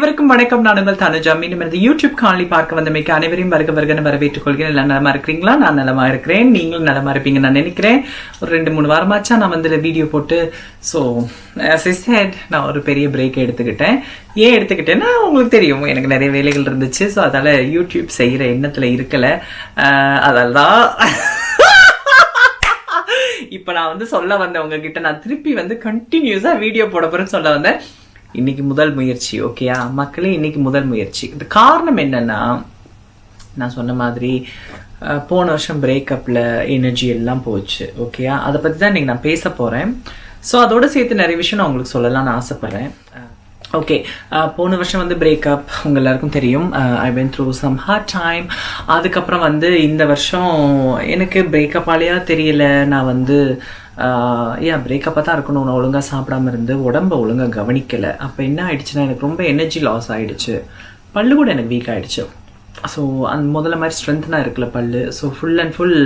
அனைவருக்கும் வணக்கம். நான் உங்கள் தனுஜா. மீண்டும் எனது யூடியூப் காணொலி பார்க்க வந்தமைக்கு அனைவரையும் வருக வருகன்னு வரவேற்றுக் கொள்கிறேன் எல்லாம் நலமா இருக்கிறீங்களா? நான் நலமா இருக்கிறேன். நீங்களும் நலமா இருப்பீங்க நான் நினைக்கிறேன். ஒரு ரெண்டு மூணு வாரமாச்சா நான் வந்து வீடியோ போட்டு ஸோ said நான் ஒரு பெரிய பிரேக் எடுத்துக்கிட்டேன். ஏன் எடுத்துக்கிட்டேன்னா உங்களுக்கு தெரியும். எனக்கு நிறைய வேலைகள் இருந்துச்சு. ஸோ அதால யூடியூப் செய்யற எண்ணத்துல இருக்கல. அதால் அதெல்லாம் இப்போ நான் வந்து சொல்ல வந்தேன். உங்ககிட்ட நான் திருப்பி வந்து கண்டினியூஸா வீடியோ போட போறேன்னு சொல்ல வந்தேன். இன்னைக்கு முதல் முயற்சி ஓகேயா மக்களே இன்னைக்கு முதல் முயற்சி. இந்த காரணம் என்னன்னா நான் சொன்ன மாதிரி அஹ், போன வருஷம் பிரேக்கப்பில் எனர்ஜி எல்லாம் போச்சு ஓகேயா அதை பற்றி தான் இன்னைக்கு நான் பேச போறேன். ஸோ அதோட சேர்த்து நிறைய விஷயம் நான் உங்களுக்கு சொல்லலாம்னு ஆசைப்படுறேன். ஓகே uh, போன வருஷம் வந்து பிரேக்கப் உங்க எல்லாருக்கும் தெரியும் I went through some hard time அதுக்கப்புறம் வந்து இந்த வருஷம் எனக்கு பிரேக்கப் ஆலையா தெரியல. நான் வந்து uh, ஏன் பிரேக்கப்பாக தான் இருக்கணும். நான் ஒழுங்காக சாப்பிடாம இருந்து உடம்ப ஒழுங்காக கவனிக்கலை. அப்போ என்ன ஆயிடுச்சுன்னா எனக்கு ரொம்ப எனர்ஜி லாஸ் ஆயிடுச்சு. பல்லு கூட எனக்கு வீக் ஆயிடுச்சு. ஸோ அந்த முதல்ல மாதிரி ஸ்ட்ரென்த்னாக இருக்குல்ல பல்லு. ஸோ ஃபுல் அண்ட் ஃபுல்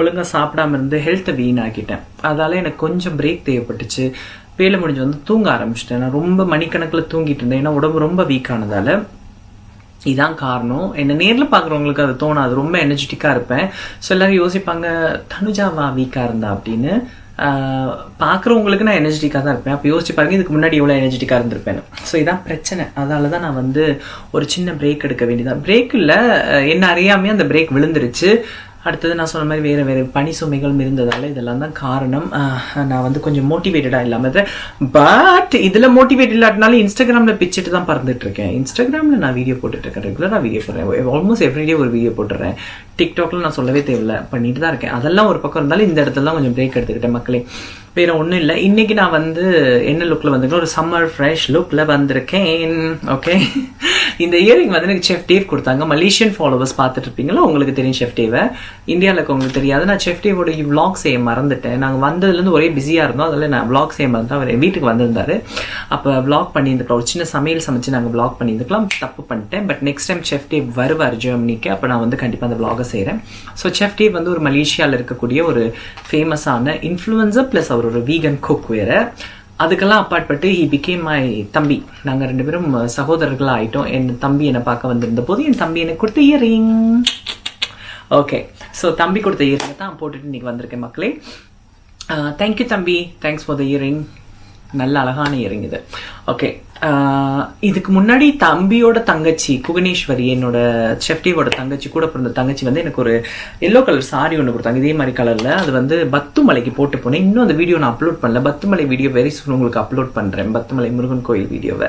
ஒழுங்காக சாப்பிடாம இருந்து ஹெல்த்தை வீணாக்கிட்டேன். அதால எனக்கு கொஞ்சம் பிரேக் தேவைப்பட்டுச்சு. வேலை முடிஞ்சு வந்து தூங்க ஆரம்பிச்சிட்டேன். நான் ரொம்ப மணிக்கணக்கில் தூங்கிட்டு இருந்தேன். ஏன்னா உடம்பு ரொம்ப வீக்கானதால் இதுதான் இதான் காரணம். என்ன நேரில் பார்க்குறவங்களுக்கு அது தோணாது. ரொம்ப எனர்ஜெட்டிக்காக இருப்பேன். ஸோ எல்லாரும் யோசிப்பாங்க தனுஜாவா வீக்காக இருந்தா? அப்படின்னு. ஆஹ் பார்க்குறவங்களுக்கு நான் எனர்ஜெட்டிக்காக தான் இருப்பேன். அப்போ யோசிச்சு பாருங்க இதுக்கு முன்னாடி எவ்வளோ எனர்ஜெட்டிக்காக இருந்திருப்பேன் ஸோ இதான் பிரச்சனை. அதால தான் நான் வந்து ஒரு சின்ன பிரேக் எடுக்க வேண்டியதான் பிரேக் இல்லை என்ன அறியாமே அந்த பிரேக் விழுந்துருச்சு. அடுத்தது நான் சொன்ன மாதிரி வேறு வேறு பனி சுமைகளும் இருந்ததால் இதெல்லாம் தான் காரணம். நான் வந்து கொஞ்சம் மோட்டிவேட்டடாக இல்லாமல் பட் இதில் மோட்டிவேட் இல்லாட்டினாலும் இன்ஸ்டாகிராமில் பிச்சுட்டு தான் பறந்துட்டு இருக்கேன். இன்ஸ்டாகிராமில் நான் வீடியோ போட்டுட்டு இருக்கேன். ரெகுலராக வீடியோ போடுறேன். ஆல்மோஸ்ட் எவ்ரிடே ஒரு வீடியோ போட்டுறேன். டிக்டாக்ல நான் சொல்லவே தேவையில்ல. பண்ணிட்டு தான் இருக்கேன். அதெல்லாம் ஒரு பக்கம் இருந்தாலும் இந்த இடத்துல தான் கொஞ்சம் பிரேக் எடுத்துக்கிட்டேன் மக்களே. வேற ஒன்றும் இல்லை. இன்னைக்கு நான் வந்து என்ன லுக்கில் வந்திருக்கேன்? ஒரு சம்மர் ஃப்ரெஷ் லுக்கில் வந்திருக்கேன். ஓகே இந்த இயரிங் வந்து எனக்கு செஃப் டேவ் கொடுத்தாங்க. மலேசியன் ஃபாலோவர்ஸ் பார்த்துட்டு இருப்பீங்களா உங்களுக்கு தெரியும் செஃப் டேவை இந்தியாவில் இருக்கவங்களுக்கு தெரியாது. நான் செஃப் டேவோட விளாக் செய்ய மறந்துட்டேன். நாங்கள் வந்ததுலேருந்து ஒரே பிஸியாக இருந்தோம். அதில் நான் விளாக் செய்ய மறந்தேன் அவர் வீட்டுக்கு வந்திருந்தார். அப்போ விளாக் பண்ணியிருந்துக்கலாம் ஒரு சின்ன சமையல் சமைச்சு நாங்கள் விளாக் பண்ணியிருந்துக்கலாம் தப்பு பண்ணிட்டேன். But next time chef Dave வருவார் ஜெர்மனிக்கு அப்போ நான் வந்து கண்டிப்பாக அந்த விளாகை செய்கிறேன் ஸோ செஃப் டேவ் வந்து ஒரு மலேசியாவில் இருக்கக்கூடிய ஒரு ஃபேமஸான இன்ஃப்ளூயன்சர் ப்ளஸ் அவர் ஒரு வீகன் குக் வேறு அதுக்கெல்லாம் அப்பாற்பட்டு ஹி பிகேம் மை தம்பி. நாங்கள் ரெண்டு பேரும் சகோதரர்களாக ஆயிட்டோம் என் தம்பி என்னை பார்க்க வந்திருந்த போது என் தம்பி எனக்கு கொடுத்த இயரிங் ஓகே ஸோ தம்பி கொடுத்த இயரிங்கை தான் போட்டுட்டு இன்னைக்கு வந்திருக்கேன் மக்களே. தேங்க்யூ தம்பி. தேங்க்ஸ் ஃபார் த இயரிங் நல்ல அழகான இறங்குது. ஓகே இதுக்கு முன்னாடி தம்பியோட தங்கச்சி குகனேஸ்வரி என்னோட செஃப்டியோட தங்கச்சி கூட பிறந்த தங்கச்சி வந்து எனக்கு ஒரு எல்லோ கலர் சாரி ஒன்று கொடுத்தாங்க. இதே மாதிரி கலரில் அது வந்து பத்துமலைக்கு போட்டு போனேன். இன்னும் அந்த வீடியோ நான் அப்லோட் பண்ணல. பத்துமலை வீடியோ வெரி சூன் உங்களுக்கு அப்லோட் பண்ணுறேன் பத்துமலை முருகன் கோயில் வீடியோவை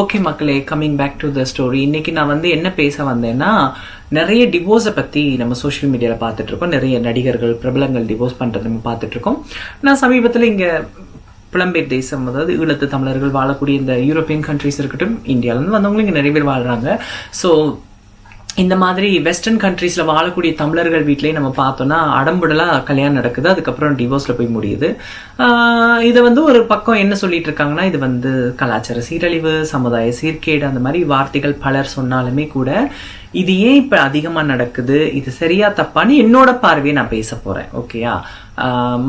ஓகே மக்களே coming back to the story இன்னைக்கு நான் வந்து என்ன பேச வந்தேன்னா நிறைய டிவோர்ஸை பற்றி நம்ம சோஷியல் மீடியாவில் பார்த்துட்ருக்கோம் நிறைய நடிகர்கள் பிரபலங்கள் டிவோர்ஸ் பண்ணுறது நம்ம பார்த்துட்ருக்கோம் நான் சமீபத்தில் இங்கே புலம்பெயர் தேசம் அதாவது ஈழத்து தமிழர்கள் வாழக்கூடிய இந்த யூரோப்பியன் கண்ட்ரிஸ் இருக்கட்டும் இந்தியாவிலேருந்து வந்தவங்களும் இங்கே நிறைய பேர் வாழ்கிறாங்க ஸோ இந்த மாதிரி வெஸ்டர்ன் கண்ட்ரீஸில் வாழக்கூடிய தமிழர்கள் வீட்லேயே நம்ம பார்த்தோம்னா அடம்புடலாக கல்யாணம் நடக்குது. அதுக்கப்புறம் டிவோர்ஸில் போய் முடியுது. இதை வந்து ஒரு பக்கம் என்ன சொல்லிட்டு இருக்காங்கன்னா இது வந்து கலாச்சார சீரழிவு சமுதாய சீர்கேடு அந்த மாதிரி வார்த்தைகள் பலர் சொன்னாலுமே கூட இது ஏன் இப்ப அதிகமா நடக்குது? இது சரியா தப்பான்னு என்னோட பார்வையை நான் பேச போறேன். ஓகேயா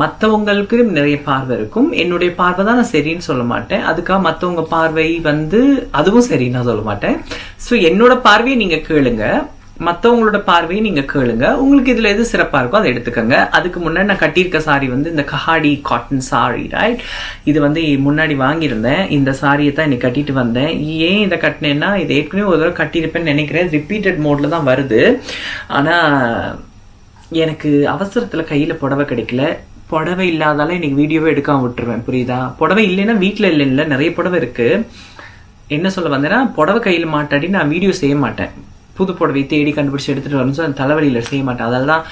மற்றவங்களுக்கு நிறைய பார்வை இருக்கும். என்னுடைய பார்வை தான் நான் சரின்னு சொல்ல மாட்டேன். அதுக்காக மற்றவங்க பார்வை வந்து அதுவும் சரின்னு நான் சொல்ல மாட்டேன். ஸோ என்னோட பார்வையை நீங்க கேளுங்க. மற்றவங்களோட பார்வையை நீங்க கேளுங்க. உங்களுக்கு இதுல எது சிறப்பா இருக்கோ அதை எடுத்துக்கோங்க. அதுக்கு முன்னாடி நான் கட்டியிருக்க சாரி வந்து இந்த கஹாடி காட்டன் சாரி ரைட் இது வந்து முன்னாடி வாங்கியிருந்தேன். இந்த சாரியை தான் இன்னைக்கு கட்டிட்டு வந்தேன். ஏன் இதை கட்டினேன்னா இது ஏற்கனவே ஒரு தடவை கட்டியிருப்பேன்னு நினைக்கிறேன். ரிப்பீட்டட் மோட்ல தான் வருது. ஆனா எனக்கு அவசரத்துல கையில புடவை கிடைக்கல. புடவை இல்லாதால இன்னைக்கு வீடியோவே எடுக்காம விட்டுருவேன். புரியுதா? புடவை இல்லைன்னா வீட்டுல இல்லை இல்லை நிறைய புடவை இருக்கு. என்ன சொல்ல வந்தேன்னா புடவை கையில் மாட்டாடி நான் வீடியோ செய்ய மாட்டேன். புது புடவை தேடி கண்டுபிடிச்சு எடுத்துட்டு வரணும். ஸோ அந்த தலைவலியில் செய்ய மாட்டேன். அதால தான்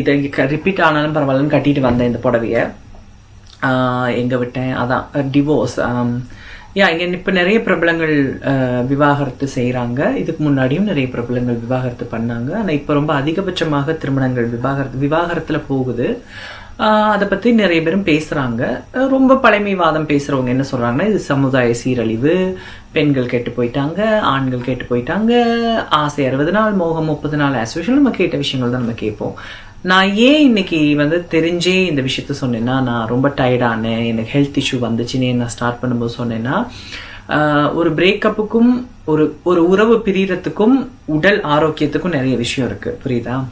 இதை ரிப்பீட் ஆனாலும் பரவாயில்லன்னு கட்டிட்டு வந்தேன் இந்த புடவைய. எங்கே விட்டேன்? அதான் டிவோர்ஸ் யா இங்கே இப்போ நிறைய பிரபலங்கள் விவாகரத்து செய்கிறாங்க இதுக்கு முன்னாடியும் நிறைய பிரபலங்கள் விவாகரத்து பண்ணாங்க. ஆனால் இப்போ ரொம்ப அதிகபட்சமாக திருமணங்கள் விவாகரத்து விவாகரத்தில் போகுது. அதை பற்றி நிறைய பேரும் பேசுகிறாங்க ரொம்ப பழமைவாதம் பேசுகிறவங்க என்ன சொல்கிறாங்கன்னா இது சமுதாய சீரழிவு பெண்கள் கெட்டு போயிட்டாங்க ஆண்கள் கெட்டு போயிட்டாங்க ஆசை அறுபது நாள் மோகம் முப்பது நாள் ஆஸ் யூஷுவல் நம்ம கேட்ட விஷயங்கள் தான் நம்ம கேட்போம். நான் ஏன் இன்னைக்கு வந்து தெரிஞ்சே இந்த விஷயத்த சொன்னேன்னா நான் ரொம்ப டயர்டானேன் எனக்கு ஹெல்த் இஷ்யூ வந்துச்சுன்னு நான் ஸ்டார்ட் பண்ணும்போது சொன்னேன்னா ஒரு பிரேக்கப்புக்கும் ஒரு ஒரு உறவு பிரியறதுக்கும் உடல் ஆரோக்கியத்துக்கும் நிறைய விஷயம் இருக்குது புரியுதா?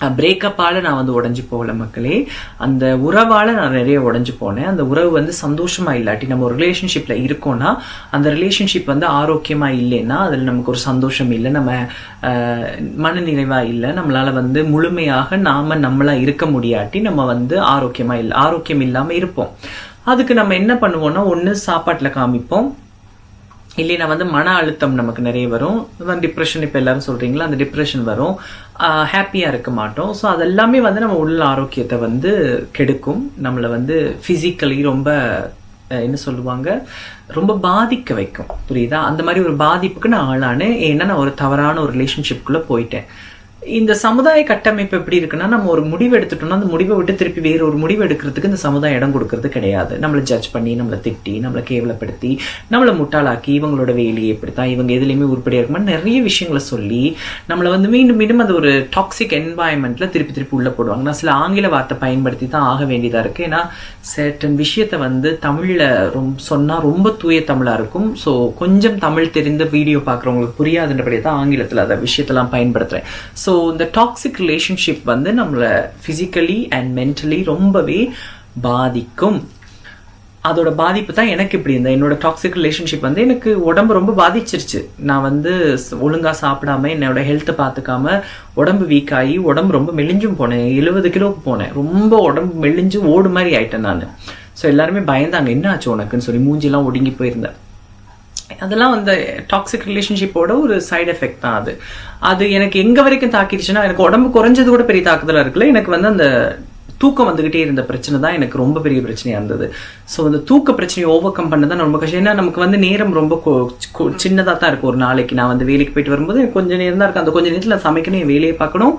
பிரேக்கப்பால நான் வந்து உடைஞ்சு போகல மக்களே. அந்த உறவால நான் நிறைய உடஞ்சி போனேன். அந்த உறவு வந்து சந்தோஷமா இல்லாட்டி நம்ம ஒரு ரிலேஷன்ஷிப்ல இருக்கோம்னா அந்த ரிலேஷன்ஷிப் வந்து ஆரோக்கியமா இல்லைன்னா அதுல நமக்கு ஒரு சந்தோஷம் இல்லை. நம்ம ஆஹ், மனநிறைவா இல்லை. நம்மளால வந்து முழுமையாக நாம நம்மளா இருக்க முடியாட்டி நம்ம வந்து ஆரோக்கியமா இல்லை ஆரோக்கியம் இல்லாம இருப்போம். அதுக்கு நம்ம என்ன பண்ணுவோம்னா ஒண்ணு சாப்பாட்டில் காமிப்போம். இல்லைன்னா வந்து மன அழுத்தம் நமக்கு நிறைய வரும். டிப்ரெஷன் இப்போ எல்லாரும் சொல்றீங்களா? அந்த டிப்ரெஷன் வரும். ஹாப்பியாக இருக்க மாட்டோம். ஸோ அதெல்லாமே வந்து நம்ம உடல் ஆரோக்கியத்தை வந்து கெடுக்கும். நம்மளை வந்து ஃபிசிக்கலி ரொம்ப என்ன சொல்லுவாங்க? ரொம்ப பாதிக்க வைக்கும். புரியுதா? அந்த மாதிரி ஒரு பாதிப்புக்கு நான் ஆளானேன். ஏன்னா நான் ஒரு தவறான ஒரு ரிலேஷன்ஷிப்குள்ளே போயிட்டேன். இந்த சமுதாய கட்டமைப்பு எப்படி இருக்குன்னா நம்ம ஒரு முடிவு எடுத்துட்டோம்னா அந்த முடிவை விட்டு திருப்பி வேற ஒரு முடிவு எடுக்கிறதுக்கு இந்த சமுதாயம் இடம் கொடுக்கறது கிடையாது. நம்மளை ஜட்ஜ் பண்ணி நம்மளை திட்டி நம்மளை கேவலப்படுத்தி நம்மளை முட்டாளாக்கி இவங்களோட வேலையை எப்படித்தான் இவங்க எதுலையுமே உருப்படியாக இருக்குமா நிறைய விஷயங்களை சொல்லி நம்மளை வந்து மீண்டும் மீண்டும் அந்த ஒரு டாக்ஸிக் என்வாயன்மெண்ட்ல திருப்பி திருப்பி உள்ள போடுவாங்க. நான் சில ஆங்கில வார்த்தை பயன்படுத்தி தான் ஆக வேண்டியதா இருக்கு. ஏன்னா சர்டன் விஷயத்தை வந்து தமிழ்ல ரொம்ப சொன்னா ரொம்ப தூய தமிழா இருக்கும். ஸோ கொஞ்சம் தமிழ் தெரிந்த வீடியோ பார்க்குறவங்களுக்கு புரியாதுன்றபடியே தான் ஆங்கிலத்தில் அதை விஷயத்தெல்லாம் பயன்படுத்துறேன். ஸோ ஸோ இந்த டாக்ஸிக் ரிலேஷன்ஷிப் வந்து நம்மளை ஃபிசிக்கலி அண்ட் மென்டலி ரொம்பவே பாதிக்கும். அதோட பாதிப்பு தான் எனக்கு இப்படி இருந்தேன் என்னோட டாக்ஸிக் ரிலேஷன்ஷிப் வந்து எனக்கு உடம்பு ரொம்ப பாதிச்சிருச்சு. நான் வந்து ஒழுங்காக சாப்பிடாம என்னோட ஹெல்த்தை பார்த்துக்காம உடம்பு வீக் ஆகி உடம்பு ரொம்ப மெலிஞ்சும் போனேன். எழுபது கிலோவுக்கு போனேன். ரொம்ப உடம்பு மெலிஞ்சு ஓடு மாதிரி ஆயிட்டேன் நான். ஸோ எல்லாருமே பயந்தாங்க. என்ன ஆச்சு உனக்குன்னு? சொல்லி மூஞ்சிலாம் ஒடுங்கி போயிருந்தேன். அதெல்லாம் வந்து டாக்ஸிக் ரிலேஷன்ஷிப்போட ஒரு சைடு எஃபெக்ட் தான் அது. அது எனக்கு எங்க வரைக்கும் தாக்கிடுச்சுன்னா எனக்கு உடம்பு குறைஞ்சது கூட பெரிய தாக்குதலாக இருக்குல்ல எனக்கு வந்து அந்த தூக்கம் வந்துகிட்டே இருந்த பிரச்சனை தான் எனக்கு ரொம்ப பெரிய பிரச்சனையா இருந்தது. ஸோ அந்த தூக்க பிரச்சனையை ஓவர் கம் பண்ண தான் ரொம்ப கஷ்டம். ஏன்னா நமக்கு வந்து நேரம் ரொம்ப சின்னதாக தான் இருக்கும். ஒரு நாளைக்கு நான் வந்து வேலைக்கு போயிட்டு வரும்போது கொஞ்சம் நேரம் தான் இருக்கும். அந்த கொஞ்ச நேரத்தில் சமைக்கணும் என் வேலையை பார்க்கணும்.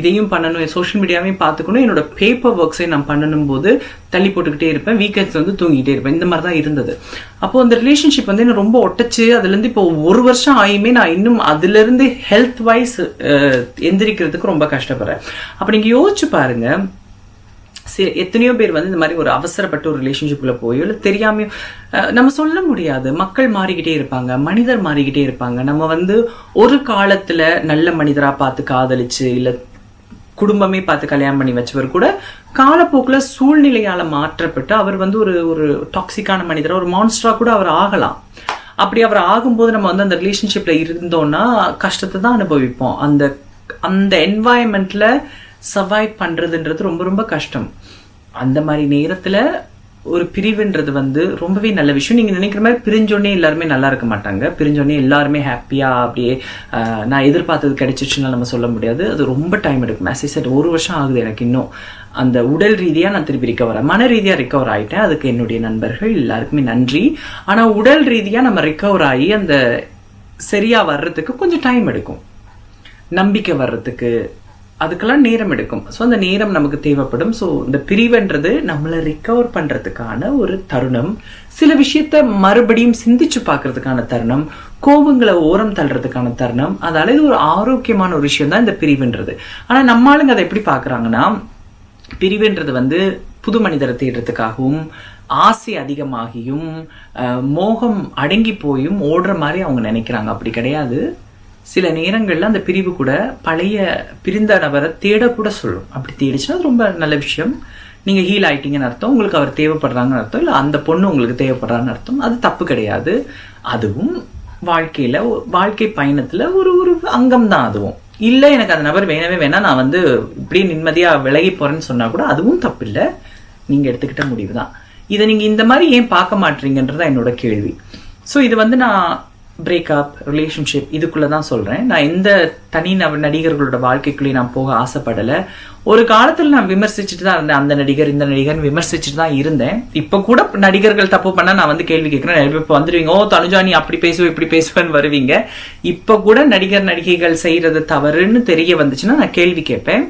இதையும் பண்ணணும் என் சோஷியல் மீடியாவையும் பார்த்துக்கணும் என்னோட பேப்பர் ஒர்க்ஸையும் நான் பண்ணணும் போது தள்ளி போட்டுக்கிட்டே இருப்பேன் வீக்கெண்ட்ஸ் வந்து தூங்கிட்டே இருப்பேன் இந்த மாதிரி தான் இருந்தது. அப்போ அந்த ரிலேஷன்ஷிப் வந்து என்ன ரொம்ப ஒட்டச்சு அதுலேருந்து இப்போ ஒரு வருஷம் ஆயுமே நான் இன்னும் அதுலேருந்து ஹெல்த் வைஸ் எந்திரிக்கிறதுக்கு ரொம்ப கஷ்டப்படுறேன். அப்போ நீங்கள் யோசிச்சு பாருங்க சரி எத்தனையோ பேர் வந்து இந்த மாதிரி ஒரு அவசரப்பட்ட ஒரு ரிலேஷன்ஷிப்பில் போயோ இல்லை தெரியாமையோ நம்ம சொல்ல முடியாது. மக்கள் மாறிக்கிட்டே இருப்பாங்க மனிதர் மாறிக்கிட்டே இருப்பாங்க. நம்ம வந்து ஒரு காலத்தில் நல்ல மனிதராக பார்த்து காதலிச்சு இல்லை குடும்பமே பார்த்து கல்யாணம் பண்ணி வச்சவர் கூட காலப்போக்கில் சூழ்நிலையால் மாற்றப்பட்டு அவர் வந்து ஒரு ஒரு டாக்ஸிக்கான மனிதராக ஒரு மான்ஸ்டராக கூட அவர் ஆகலாம். அப்படி அவர் ஆகும்போது நம்ம வந்து அந்த ரிலேஷன்ஷிப்பில் இருந்தோம்னா கஷ்டத்தை தான் அனுபவிப்போம். அந்த அந்த என்வாயன்மெண்ட்டில் சர்வைவ் பண்ணுறதுன்றது ரொம்ப ரொம்ப கஷ்டம். அந்த மாதிரி நேரத்தில் ஒரு பிரிவுன்றது வந்து ரொம்பவே நல்ல விஷயம். நீங்க நினைக்கிற மாதிரி பிரிஞ்சோடனே எல்லாருமே நல்லா இருக்க மாட்டாங்க. பிரிஞ்சோடனே எல்லாருமே ஹாப்பியா அப்படியே நான் எதிர்பார்த்தது கிடைச்சிச்சுன்னா நம்ம சொல்ல முடியாது. அது ரொம்ப டைம் எடுக்கும். மெசேஜ் சார் ஒரு வருஷம் ஆகுது எனக்கு இன்னும். அந்த உடல் ரீதியா நான் திருப்பி ரிகவர் மன ரீதியா ரிகவர் ஆயிட்டேன். அதுக்கு என்னுடைய நண்பர்கள் எல்லாருக்குமே நன்றி. ஆனா உடல் ரீதியா நம்ம ரிகவர் ஆகி அந்த சரியா வர்றதுக்கு கொஞ்சம் டைம் எடுக்கும். நம்பிக்கை வர்றதுக்கு அதுக்கெல்லாம் நேரம் எடுக்கும். ஸோ அந்த நேரம் நமக்கு தேவைப்படும். ஸோ இந்த பிரிவுன்றது நம்மளை ரிக்கவர் பண்ணுறதுக்கான ஒரு தருணம். சில விஷயத்த மறுபடியும் சிந்திச்சு பார்க்கறதுக்கான தருணம். கோபங்களை ஓரம் தள்ளுறதுக்கான தருணம். அதால இது ஒரு ஆரோக்கியமான ஒரு விஷயம் தான் இந்த பிரிவுன்றது. ஆனால் நம்ம ஆளுங்க அதை எப்படி பார்க்குறாங்கன்னா பிரிவுன்றது வந்து புது மனிதரை தேடுறதுக்காகவும் ஆசை அதிகமாகியும் மோகம் அடங்கி போயும் ஓடுற மாதிரி அவங்க நினைக்கிறாங்க. அப்படி கிடையாது. சில நேரங்களில் அந்த பிரிவு கூட பழைய பிரிந்த நபரை தேடக்கூட சொல்லும். அப்படி தேடிச்சுன்னா அது ரொம்ப நல்ல விஷயம். நீங்கள் ஹீல் ஆயிட்டீங்கன்னு அர்த்தம். உங்களுக்கு அவர் தேவைப்படுறாங்கன்னு அர்த்தம். இல்லை அந்த பொண்ணு உங்களுக்கு தேவைப்படுறான்னு அர்த்தம். அது தப்பு கிடையாது. அதுவும் வாழ்க்கையில் வாழ்க்கை பயணத்தில் ஒரு ஒரு அங்கம் தான் அதுவும். இல்லை எனக்கு அந்த நபர் வேணவே வேணாம். நான் வந்து இப்படியே நிம்மதியாக விலகி போகிறேன்னு சொன்னால் கூட அதுவும் தப்பு இல்லை நீங்கள் எடுத்துக்கிட்ட முடிவு தான் இதை நீங்கள் இந்த மாதிரி ஏன் பார்க்க மாட்டீங்கன்றதான் என்னோட கேள்வி. ஸோ இது வந்து நான் பிரேக்கப் ரிலேஷன்ஷிப் இதுக்குள்ள தான் சொல்றேன். நான் எந்த தனி நப நடிகர்களோட வாழ்க்கைக்குள்ளேயும் நான் போக ஆசைப்படலை. ஒரு காலத்தில் நான் விமர்சிச்சுட்டு தான் இருந்தேன். அந்த நடிகர் இந்த நடிகர் விமர்சிச்சுட்டு தான் இருந்தேன். இப்போ கூட நடிகர்கள் தப்பு பண்ணால் நான் வந்து கேள்வி கேட்குறேன். இப்போ வந்துடுவீங்க ஓ தனுஜா நீ அப்படி பேசுவ இப்படி பேசுவேன்னு வருவீங்க. இப்போ கூட நடிகர் நடிகைகள் செய்கிறது தவறுன்னு தெரிய வந்துச்சுன்னா நான் கேள்வி கேட்பேன்.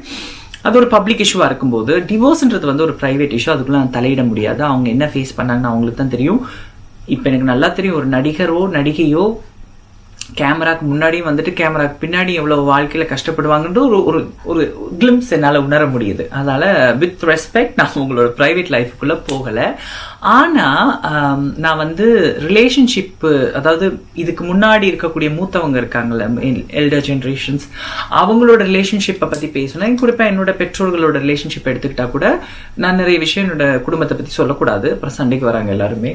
அது ஒரு பப்ளிக் இஷ்யூவாக இருக்கும்போது டிவோர்ஸ்ன்றது வந்து ஒரு ப்ரைவேட் இஷ்யூ அதுக்குள்ளே நான் தலையிட முடியாது. அவங்க என்ன ஃபேஸ் பண்ணாங்கன்னு அவங்களுக்கு தான் தெரியும். இப்போ எனக்கு நல்லா தெரியும் ஒரு நடிகரோ நடிகையோ கேமராக்கு முன்னாடியும் வந்துட்டு கேமராக்கு பின்னாடி எவ்வளோ வாழ்க்கையில் கஷ்டப்படுவாங்கன்ற ஒரு ஒரு ஒரு கிளிம்ஸ் என்னால் உணர முடியுது. அதனால வித் ரெஸ்பெக்ட் நான் உங்களோட ப்ரைவேட் லைஃப்குள்ள போகலை. ஆனால் நான் வந்து ரிலேஷன்ஷிப்பு அதாவது இதுக்கு முன்னாடி இருக்கக்கூடிய மூத்தவங்க இருக்காங்கல்ல எல்டர் ஜென்ரேஷன்ஸ் அவங்களோட ரிலேஷன்ஷிப்பை பற்றி பேசணும் குறிப்பாக என்னோட பெற்றோர்களோட ரிலேஷன்ஷிப் எடுத்துக்கிட்டா கூட நான் நிறைய விஷயம் என்னோட குடும்பத்தை பற்றி சொல்லக்கூடாது. அப்புறம் சண்டைக்கு வராங்க எல்லாருமே.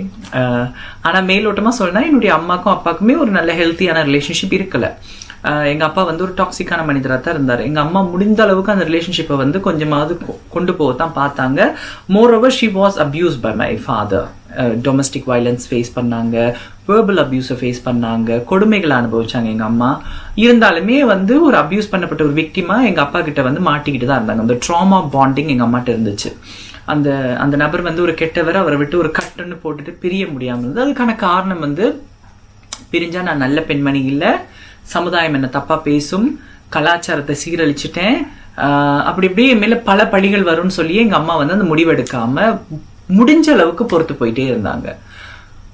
ஆனால் மேலோட்டமாக சொல்லணும் என்னுடைய அம்மாக்கும் அப்பாக்குமே ஒரு நல்ல ஹெல்த்தியான ரிலேஷன்ஷிப் இருக்கலை. எங்கள் அப்பா வந்து ஒரு டாக்ஸிக்கான மனிதராக தான் இருந்தார். எங்கள் அம்மா முடிந்த அளவுக்கு அந்த ரிலேஷன்ஷிப்பை வந்து கொஞ்சமாவது கொ- கொண்டு போக தான் பார்த்தாங்க. More over she was abuse by my father domestic violence face பண்ணாங்க. வேர்பல் அப்யூஸை ஃபேஸ் பண்ணாங்க. கொடுமைகளை அனுபவிச்சாங்க எங்கள் அம்மா. இருந்தாலுமே வந்து ஒரு அப்யூஸ் பண்ணப்பட்ட ஒரு விக்டிமாக எங்கள் அப்பா கிட்ட வந்து மாட்டிக்கிட்டு தான் இருந்தாங்க. அந்த ட்ராமா பாண்டிங் எங்கள் அம்மாட்ட இருந்துச்சு. அந்த அந்த நபர் வந்து ஒரு கெட்டவர் அவரை விட்டு ஒரு கட்டுன்னு போட்டுட்டு பிரிய முடியாமல் இருந்தது. அதுக்கான காரணம் வந்து பிரிஞ்சா நான் நல்ல பெண்மணி இல்லை. சமுதாயம் என்ன தப்பா பேசும் கலாச்சாரத்தை சீரழிச்சிட்டேன். ஆஹ் அப்படி இப்படியே மேல பல பழிகள் வரும்னு சொல்லி எங்க அம்மா வந்து அந்த முடிவெடுக்காம முடிஞ்ச அளவுக்கு பொறுத்து போயிட்டே இருந்தாங்க.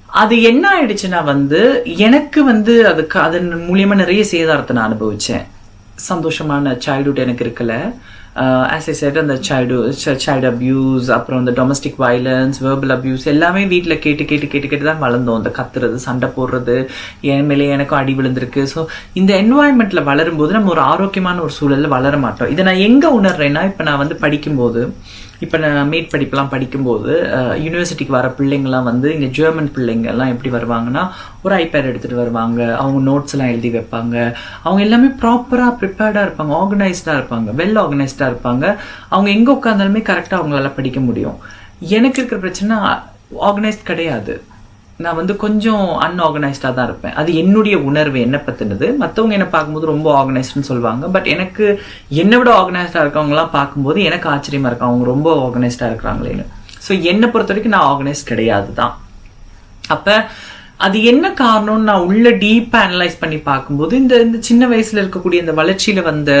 அது என்ன ஆயிடுச்சுன்னா வந்து எனக்கு வந்து அதுக்கு அதன் மூலியமா நிறைய சேதாரத்தை நான் அனுபவிச்சேன். சந்தோஷமான சைல்டுஹுட் எனக்கு இருக்கல. ஆஸ் ஐ செட் அந்த சைல்டு சைல்டு அப்யூஸ் அப்புறம் இந்த டொமஸ்டிக் வயலன்ஸ் வேர்பல் அப்யூஸ் எல்லாமே வீட்டில் கேட்டு கேட்டு கேட்டு கேட்டு தான் வளர்ந்தோம். இந்த கத்துறது சண்டை போடுறது என் மேலே எனக்கும் அடி விழுந்திருக்கு. ஸோ இந்த என்வாயன்மெண்ட்ல வளரும்போது நம்ம ஒரு ஆரோக்கியமான ஒரு சூழலில் வளர மாட்டோம். இதை நான் எங்கே உணர்றேன்னா இப்போ நான் வந்து படிக்கும்போது இப்போ நான் மீட் படிப்பெல்லாம் படிக்கும்போது யூனிவர்சிட்டிக்கு வர பிள்ளைங்கள்லாம் வந்து இங்கே ஜெர்மன் பிள்ளைங்கள்லாம் எப்படி வருவாங்கன்னா ஒரு ஐபேட் எடுத்துகிட்டு வருவாங்க. அவங்க நோட்ஸ் எல்லாம் எழுதி வைப்பாங்க. அவங்க எல்லாமே ப்ராப்பராக ப்ரிப்பேர்டாக இருப்பாங்க. ஆர்கனைஸ்டாக இருப்பாங்க. வெல் ஆர்கனைஸ்டாக இருப்பாங்க. அவங்க எங்கே உட்காந்தாலுமே கரெக்டாக அவங்களால படிக்க முடியும். எனக்கு இருக்கிற பிரச்சனை ஆர்கனைஸ்ட் கிடையாது. நான் வந்து கொஞ்சம் அன்ஆர்கனைஸ்டாக தான் இருப்பேன். அது என்னுடைய உணர்வு என்ன பற்றினது மற்றவங்க என்னை பார்க்கும்போது ரொம்ப ஆர்கனைஸ்டுன்னு சொல்லுவாங்க. பட் எனக்கு என்னை விட ஆர்கனைஸ்டாக இருக்கவங்களாம் பார்க்கும்போது எனக்கு ஆச்சரியமாக இருக்கும். அவங்க ரொம்ப ஆர்கனைஸ்டாக இருக்கிறாங்களேன்னு. ஸோ என்னை பொறுத்த வரைக்கும் நான் ஆர்கனைஸ் கிடையாது தான். அப்போ அது என்ன காரணம்னு நான் உள்ள டீப்பாக அனலைஸ் பண்ணி பார்க்கும்போது இந்த இந்த சின்ன வயசில் இருக்கக்கூடிய இந்த வளர்ச்சியில் வந்த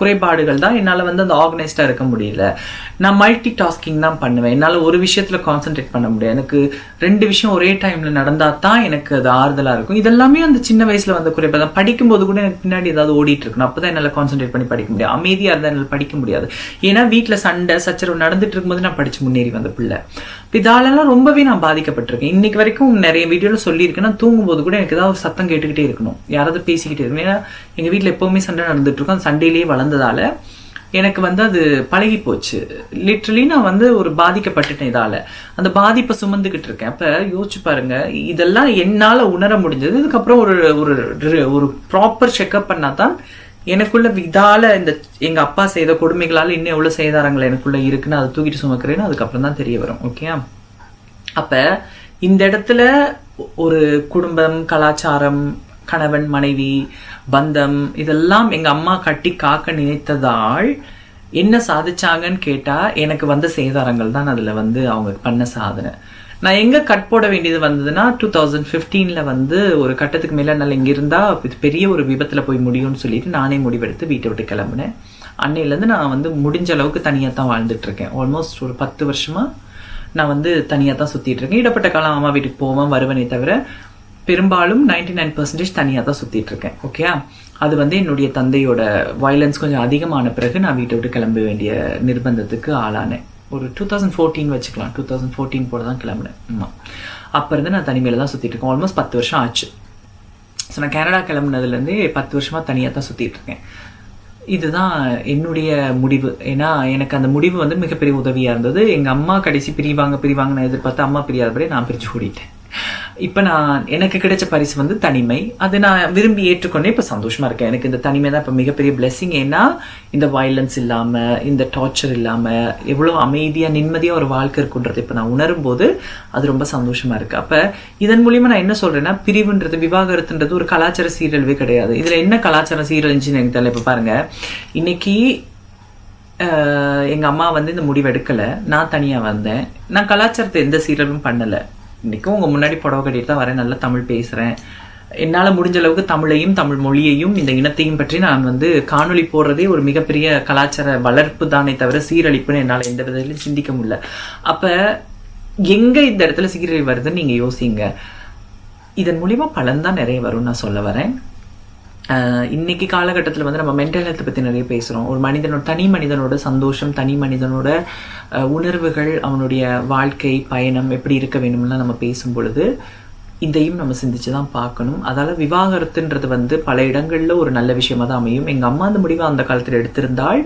குறைபாடுகள் தான் என்னால் வந்து அந்த ஆர்கனைஸ்டாக இருக்க முடியல. நான் மல்டி டாஸ்கிங் தான் பண்ணுவேன். என்னால் ஒரு விஷயத்தில் கான்சென்ட்ரேட் பண்ண முடியாது. எனக்கு ரெண்டு விஷயம் ஒரே டைமில் நடந்தால் தான் எனக்கு அது ஆறுதலாக இருக்கும். இதெல்லாமே அந்த சின்ன வயசில் வந்த குறைபாடு தான் படிக்கும்போது கூட எனக்கு பின்னாடி ஏதாவது ஓடிட்டு இருக்கணும் அப்போ தான் என்னால் கான்சென்ட்ரேட் பண்ணி படிக்க முடியாது அமைதியாக இருந்தால் என்னால் படிக்க முடியாது. ஏன்னா வீட்டில் சண்டை சச்சரவு நடந்துட்டு இருக்கும்போது நான் படித்து முன்னேறி வந்த பிள்ளை. இதாலெல்லாம் ரொம்பவே நான் பாதிக்கப்பட்டிருக்கேன். இன்னைக்கு வரைக்கும் நிறைய வீடியோவில் சொல்லியிருக்கேன். நான் தூங்கும்போது கூட எனக்கு ஏதாவது ஒரு சத்தம் கேட்டுக்கிட்டே இருக்கணும். யாராவது பேசிக்கிட்டே இருக்கணும். ஏன்னா எங்கள் வீட்டில் எப்போவுமே சண்டை நடந்துட்டு இருக்கும். அந்த சண்டையிலேயே நடந்ததால் எனக்கு வந்து அது பழகி போச்சு. லிட்ரலி நான் வந்து ஒரு பாதிக்கப்பட்டுட்டேன் இதால. அந்த பாதிப்பை சுமந்துக்கிட்டு இருக்கேன். அப்ப யோசிச்சு பாருங்க இதெல்லாம் என்னால உணர முடிஞ்சது. இதுக்கப்புறம் ஒரு ஒரு ஒரு ப்ராப்பர் செக்அப் பண்ணாதான் எனக்குள்ள விதால இந்த எங்க அப்பா செய்த கொடுமைகளால இன்னும் எவ்வளவு சேதாரங்கள் எனக்குள்ள இருக்குன்னு அதை தூக்கிட்டு சுமக்கிறேன்னு அதுக்கப்புறம் தான் தெரிய வரும். ஓகே அப்ப இந்த இடத்துல ஒரு குடும்பம் கலாச்சாரம் கணவன் மனைவி பந்தம் இதெல்லாம் எங்க அம்மா கட்டி காக்க நினைத்ததால் என்ன சாதிச்சாங்கன்னு கேட்டா எனக்கு வந்த சேதாரங்கள் தான் அதுல வந்து அவங்க பண்ண சாதனை. நான் எங்க கட் போட வேண்டியது வந்ததுன்னா டூ தௌசண்ட் ஃபிஃப்டீன்ல வந்து ஒரு கட்டத்துக்கு மேல என்னால் இங்க இருந்தா பெரிய ஒரு விபத்துல போய் முடியும்னு சொல்லிட்டு நானே முடிவெடுத்து வீட்டை விட்டு கிளம்புனேன். அன்னையிலேருந்து நான் வந்து முடிஞ்ச அளவுக்கு தனியா தான் வாழ்ந்துட்டு இருக்கேன். ஆல்மோஸ்ட் ஒரு பத்து வருஷமா நான் வந்து தனியாக தான் சுற்றிட்டு இருக்கேன். இடப்பட்ட காலம் அம்மா வீட்டுக்கு போவேன் வருவனே தவிர பெரும்பாலும் நைன்டி நைன் பர்சன்டேஜ் தனியாக தான் சுற்றிட்டு இருக்கேன் ஓகே அது வந்து என்னுடைய தந்தையோட வயலன்ஸ் கொஞ்சம் அதிகமான பிறகு நான் வீட்டை விட்டு கிளம்ப வேண்டிய நிர்பந்தத்துக்கு ஆளானேன். ஒரு டூ தௌசண்ட் ஃபோர்டீன் வச்சுக்கலாம். டூ தௌசண்ட் ஃபோர்டீன் போல தான் கிளம்புனேன். ஆமாம் அப்போ இருந்து நான் தனிமையில் தான் சுற்றிட்டு இருக்கேன். ஆல்மோஸ்ட் பத்து வருஷம் ஆச்சு. ஸோ நான் கனடா கிளம்புனதுலேருந்தே பத்து வருஷமாக தனியாக தான் சுற்றிட்டு இருக்கேன். இதுதான் என்னுடைய முடிவு. ஏன்னா எனக்கு அந்த முடிவு வந்து மிகப்பெரிய உதவியாக இருந்தது. எங்கள் அம்மா கடைசி பிரிவாங்க பிரிவாங்க நான் எதிர்பார்த்து அம்மா பிரியாதபடி நான் பிரித்து ஓடிட்டேன். இப்ப நான் எனக்கு கிடைச்ச பரிசு வந்து தனிமை. அது நான் விரும்பி ஏற்றுக்கொண்டே இப்ப சந்தோஷமா இருக்கேன். எனக்கு இந்த தனிமை தான் இப்ப மிகப்பெரிய பிளெஸிங் ஏன்னா இந்த வயலன்ஸ் இல்லாம இந்த டார்ச்சர் இல்லாம எவ்வளவு அமைதியா நிம்மதியா ஒரு வாழ்க்கை இருக்குன்றது இப்ப நான் உணரும் போது அது ரொம்ப சந்தோஷமா இருக்கு. அப்ப இதன் மூலியமா நான் என்ன சொல்றேன்னா பிரிவுன்றது விவாகரத்துன்றது ஒரு கலாச்சார சீரழிவே கிடையாது. இதுல என்ன கலாச்சார சீரழிஞ்சுன்னு எனக்கு தெரியல. இப்ப பாருங்க. இன்னைக்கு எங்க அம்மா வந்து இந்த முடிவு எடுக்கல. நான் தனியா வந்தேன். நான் கலாச்சாரத்தை எந்த சீரழும் பண்ணலை. இன்னைக்கும் உங்க முன்னாடி புடவை கட்டிட்டு தான் வரேன். நல்லா தமிழ் பேசுறேன். என்னால் முடிஞ்ச அளவுக்கு தமிழையும் தமிழ் மொழியையும் இந்த இனத்தையும் பற்றி நான் வந்து காணொலி போடுறதே ஒரு மிகப்பெரிய கலாச்சார வளர்ப்பு தானே தவிர சீரழிப்புன்னு என்னால் எந்த விதத்திலும் சிந்திக்க முடியல. அப்போ எங்கே இந்த இடத்துல சீரழிவு வருதுன்னு நீங்கள் யோசிங்க. இதன் மூலிமா பலன் தான் நிறைய வரும்னு நான் சொல்ல வரேன். இன்னைக்கு காலகட்டத்தில் வந்து நம்ம மென்டல் ஹெல்த் பற்றி நிறைய பேசுகிறோம் ஒரு மனிதனோட தனி மனிதனோட சந்தோஷம் தனி மனிதனோட ஆஹ் உணர்வுகள் அவனுடைய வாழ்க்கை பயணம் எப்படி இருக்க வேணும்லாம் நம்ம பேசும் பொழுது இதையும் நம்ம சிந்திச்சு தான் பார்க்கணும். அதால் விவாகரத்துன்றது வந்து பல இடங்களில் ஒரு நல்ல விஷயமா தான் அமையும். எங்கள் அம்மா அந்த முடிவை அந்த காலத்தில் எடுத்திருந்தால்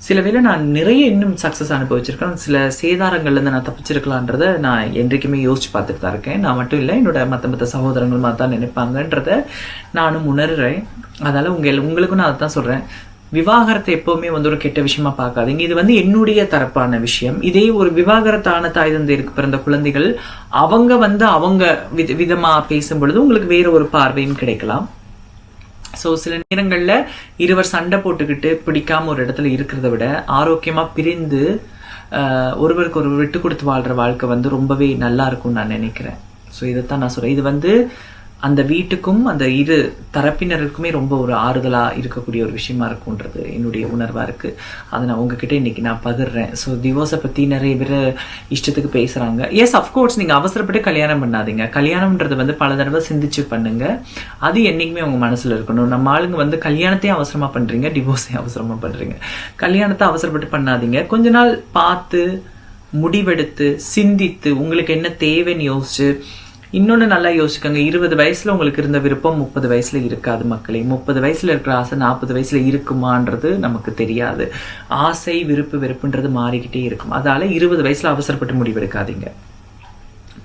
சில வேளை நான் நிறைய இன்னும் சக்ஸஸ் அனுபவிச்சிருக்கேன் சில சேதாரங்கள்லேருந்து நான் தப்பிச்சிருக்கலான்றத நான் என்றைக்குமே யோசிச்சு பார்த்துட்டு தான் இருக்கேன். நான் மட்டும் இல்லை என்னோட மற்ற மற்ற சகோதரங்கள் மாதிரி தான் நினைப்பாங்கன்றத நானும் உணர்கிறேன் அதனால் உங்கள் எல்- உங்களுக்கும் நான் அதை தான் சொல்கிறேன் விவாகரத்தை எப்போவுமே வந்து ஒரு கெட்ட விஷயமா பார்க்காதீங்க. இது வந்து என்னுடைய தரப்பான விஷயம். இதே ஒரு விவாகரத்தான தாய் தந்தையருக்கு பிறந்த குழந்தைகள் அவங்க வந்து அவங்க வித விதமாக பேசும் பொழுது உங்களுக்கு வேற ஒரு பார்வையும் கிடைக்கலாம். ஸோ சில நேரங்கள்ல இருவர் சண்டை போட்டுக்கிட்டு பிடிக்காம ஒரு இடத்துல இருக்கிறத விட ஆரோக்கியமா பிரிந்து ஆஹ், ஒருவருக்கு ஒருவர் விட்டு கொடுத்து வாழ்ற வாழ்க்கை வந்து ரொம்பவே நல்லா இருக்கும்னு நான் நினைக்கிறேன். ஸோ இதைத்தான் நான் சொல்றேன். இது வந்து அந்த வீட்டுக்கும் அந்த இரு தரப்பினருக்குமே ரொம்ப ஒரு ஆறுதலா இருக்கக்கூடிய ஒரு விஷயமா இருக்கும்ன்றது என்னுடைய உணர்வா இருக்கு. அதை நான் உங்ககிட்ட இன்னைக்கு நான் பகிர்றேன். ஸோ டிவோர்ஸை பத்தி நிறைய பேர் இஷ்டத்துக்கு பேசுறாங்க. எஸ் அஃப்கோர்ஸ் நீங்க அவசரப்பட்டு கல்யாணம் பண்ணாதீங்க. கல்யாணம்ன்றது வந்து பல தடவை சிந்திச்சு பண்ணுங்க. அது என்னைக்குமே உங்க மனசுல இருக்கணும். நம்ம ஆளுங்க வந்து கல்யாணத்தையும் அவசரமா பண்றீங்க டிவோர்ஸையும் அவசரமா பண்றீங்க. கல்யாணத்தை அவசரப்பட்டு பண்ணாதீங்க. கொஞ்ச நாள் பார்த்து முடிவெடுத்து சிந்தித்து உங்களுக்கு என்ன தேவைன்னு யோசிச்சு இன்னொன்னு நல்லா யோசிக்கோங்க. இருபது வயசுல உங்களுக்கு இருந்த விருப்பம் முப்பது வயசுல இருக்காது மக்களே. முப்பது வயசுல இருக்கிற ஆசை நாற்பது வயசுல இருக்குமான்றது நமக்கு தெரியாது. ஆசை விருப்பு வெறுப்புன்றது மாறிக்கிட்டே இருக்கும். அதால இருபது வயசுல அவசரப்பட்டு முடிவெடுக்காதீங்க.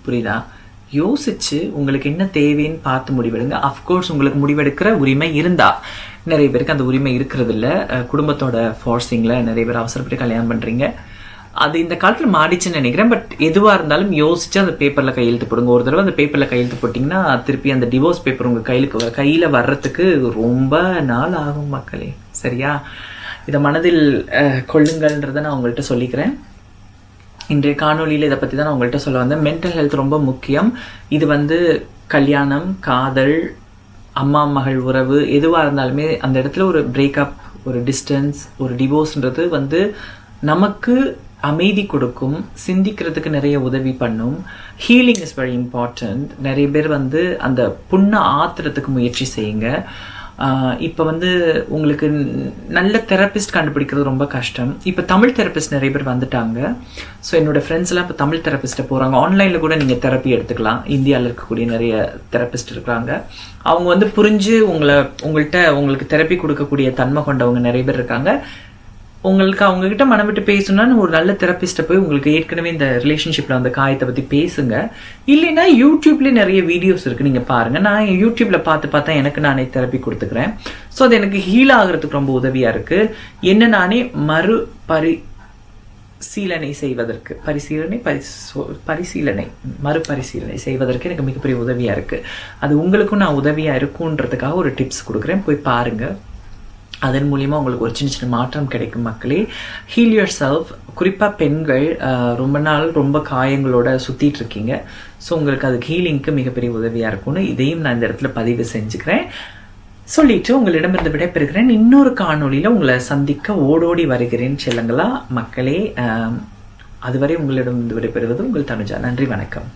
புரியுதா? யோசிச்சு உங்களுக்கு என்ன தேவைன்னு பார்த்து முடிவெடுங்க. அஃப்கோர்ஸ் உங்களுக்கு முடிவெடுக்கிற உரிமை இருந்தா. நிறைய பேருக்கு அந்த உரிமை இருக்கிறது இல்லை குடும்பத்தோட ஃபோர்ஸிங்ல நிறைய பேர் அவசரப்பட்டு கல்யாணம் பண்றீங்க. அது இந்த காலத்தில் மாறிச்சுன்னு நினைக்கிறேன். பட் எதுவாக இருந்தாலும் யோசிச்சு அந்த பேப்பரில் கையெழுத்து போடுங்க. ஒரு தடவை அந்த பேப்பரில் கையெழுத்து போட்டிங்கன்னா திருப்பி அந்த டிவோர்ஸ் பேப்பர் உங்கள் கையிலுக்கு கையில் வர்றதுக்கு ரொம்ப நாள் ஆகும் மக்களே. சரியா? இதை மனதில் கொள்ளுங்கள்ன்றதை நான் உங்கள்கிட்ட சொல்லிக்கிறேன். இன்றைய காணொலியில் இதை பற்றி தான் நான் உங்கள்கிட்ட சொல்ல வந்தேன். மென்டல் ஹெல்த் ரொம்ப முக்கியம். இது வந்து கல்யாணம் காதல் அம்மா மகள் உறவு எதுவாக இருந்தாலுமே அந்த இடத்துல ஒரு பிரேக்கப் ஒரு டிஸ்டன்ஸ் ஒரு டிவோர்ஸ்ன்றது வந்து நமக்கு அமைதி கொடுக்கும் சிந்திக்கிறதுக்கு நிறைய உதவி பண்ணும். ஹீலிங் இஸ் வெரி இம்பார்ட்டன்ட் நிறைய பேர் வந்து அந்த புண்ணை ஆத்துறதுக்கு முயற்சி செய்யுங்க. இப்போ வந்து உங்களுக்கு நல்ல தெரபிஸ்ட் கண்டுபிடிக்கிறது ரொம்ப கஷ்டம். இப்போ தமிழ் தெரபிஸ்ட் நிறைய பேர் வந்துட்டாங்க. ஸோ என்னோட ஃப்ரெண்ட்ஸ் எல்லாம் தமிழ் தெரபிஸ்ட்டை போகிறாங்க ஆன்லைனில் கூட நீங்கள் தெரப்பி எடுத்துக்கலாம். இந்தியாவில் இருக்கக்கூடிய நிறைய தெரபிஸ்ட் இருக்காங்க. அவங்க வந்து புரிஞ்சு உங்களை உங்கள்கிட்ட உங்களுக்கு தெரப்பி கொடுக்கக்கூடிய தன்மை கொண்டவங்க நிறைய பேர் இருக்காங்க. உங்களுக்கு அவங்க கிட்ட மனம் விட்டு பேசணும்னா ஒரு நல்ல தெரப்பிஸ்ட்டை போய் உங்களுக்கு ஏற்கனவே இந்த ரிலேஷன்ஷிப்ல அந்த காயத்தை பத்தி பேசுங்க. இல்லைன்னா யூடியூப்ல நிறைய வீடியோஸ் இருக்கு நீங்க பாருங்க. நான் யூடியூப்ல பார்த்து பார்த்தா எனக்கு நானே தெரப்பி கொடுத்துக்கிறேன். ஸோ அது எனக்கு ஹீல் ஆகுறதுக்கு ரொம்ப உதவியா இருக்கு. என்ன நானே மறு பரி சீலனை செய்வதற்கு பரிசீலனை பரிசோ- பரிசீலனை மறுபரிசீலனை செய்வதற்கு எனக்கு மிகப்பெரிய உதவியா இருக்கு. அது உங்களுக்கும் நான் உதவியா இருக்கும்ன்றதுக்காக ஒரு டிப்ஸ் கொடுக்குறேன். போய் பாருங்க. அதன் மூலியமாக உங்களுக்கு ஒரு சின்ன சின்ன மாற்றம் கிடைக்கும் மக்களே. ஹீல் யுவர் செல்ஃப் குறிப்பாக பெண்கள் ரொம்ப நாள் ரொம்ப காயங்களோட சுற்றிட்டு இருக்கீங்க. ஸோ உங்களுக்கு அது ஹீலிங்க்கு மிகப்பெரிய உதவியாக இருக்கும்னு இதையும் நான் இந்த இடத்துல பதிவு செஞ்சுக்கிறேன். சொல்லிட்டு உங்களிடமிருந்து விடைபெறுகிறேன். இன்னொரு காணொளியில உங்களை சந்திக்க ஓடோடி வருகிறேன் செல்லுங்களா. மக்களே அதுவரை உங்களிடம் விடைபெறுவது உங்கள் தனுஜா. நன்றி வணக்கம்.